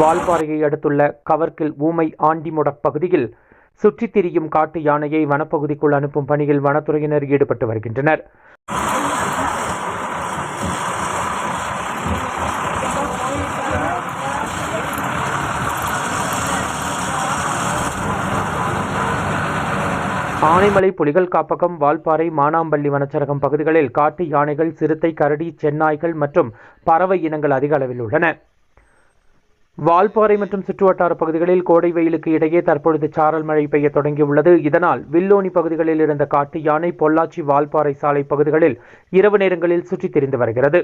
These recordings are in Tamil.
வால்பாறையை அடுத்துள்ள கவர்கில் ஊமை ஆண்டிமுடக் பகுதியில் சுற்றித் திரியும் காட்டு யானையை வனப்பகுதிக்குள் அனுப்பும் பணியில் வனத்துறையினர் ஈடுபட்டு வருகின்றனர். ஆனைமலை புலிகள் காப்பகம் வால்பாறை மானாம்பள்ளி வனச்சரகம் பகுதிகளில் காட்டு யானைகள் சிறுத்தை கரடி சென்னாய்கள் மற்றும் பறவை இனங்கள் அதிக அளவில் உள்ளன. வால்பாறை மற்றும் சுற்றுவட்டார பகுதிகளில் கோடை வெயிலுக்கு இடையே தற்பொழுது சாரல் மழை பெய்ய தொடங்கியுள்ளது. இதனால் வில்லோனி பகுதிகளில் இருந்த காட்டு யானை பொள்ளாச்சி வால்பாறை சாலை பகுதிகளில் இரவு நேரங்களில் சுற்றித் திரிந்து வருகிறது.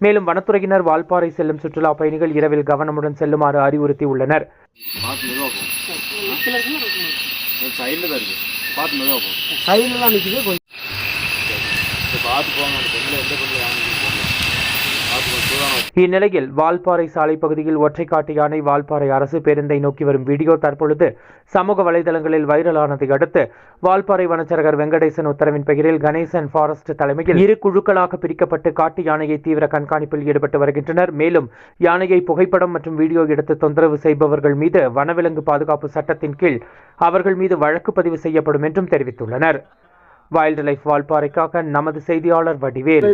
மேலும் வனத்துறையினர் வால்பாறை செல்லும் சுற்றுலா பயணிகள் இரவில் கவனமுடன் செல்லுமாறு அறிவுறுத்தியுள்ளனர். பார்த்து பார்த்து போங்க இந்நிலையில் வால்பாறை சாலை பகுதியில் ஒற்றைக்காட்டு யானை வால்பாறை அரசு பேருந்தை நோக்கி வரும் வீடியோ தற்பொழுது சமூக வலைதளங்களில் வைரலானதை அடுத்து வால்பாறை வனச்சரகர் வெங்கடேசன் உத்தரவின் பெயரில் கணேசன் ஃபாரஸ்ட் தலைமையில் இரு குழுக்களாக பிரிக்கப்பட்டு காட்டு யானையை தீவிர கண்காணிப்பில் ஈடுபட்டு வருகின்றனர். மேலும் யானையை புகைப்படம் மற்றும் வீடியோ எடுத்து தொந்தரவு செய்பவர்கள் மீது வனவிலங்கு பாதுகாப்பு சட்டத்தின் கீழ் அவர்கள் மீது வழக்கு பதிவு செய்யப்படும் என்றும் தெரிவித்துள்ளனர். வைல்டு லைஃப் வால்பாறைக்காக நமது செய்தியாளர் வடிவேல்.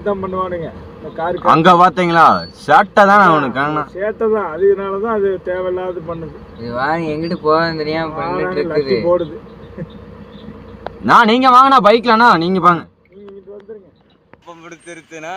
அங்கே பார்த்தீங்களா சேட்டை தான் அவனுக்கு சேட்டை தான். அதனால தான் அது தேவையில்லாத பண்ணுது. இது வாங்க எங்கிட்டு போவேன் தெரியாம பண்ணிட்டு இருக்குது. போடுது. நான் நீங்கள் வாங்கினா பைக்லண்ணா வாங்க நீங்க வந்துருங்க. இப்போ பிடிச்சிருச்சுனா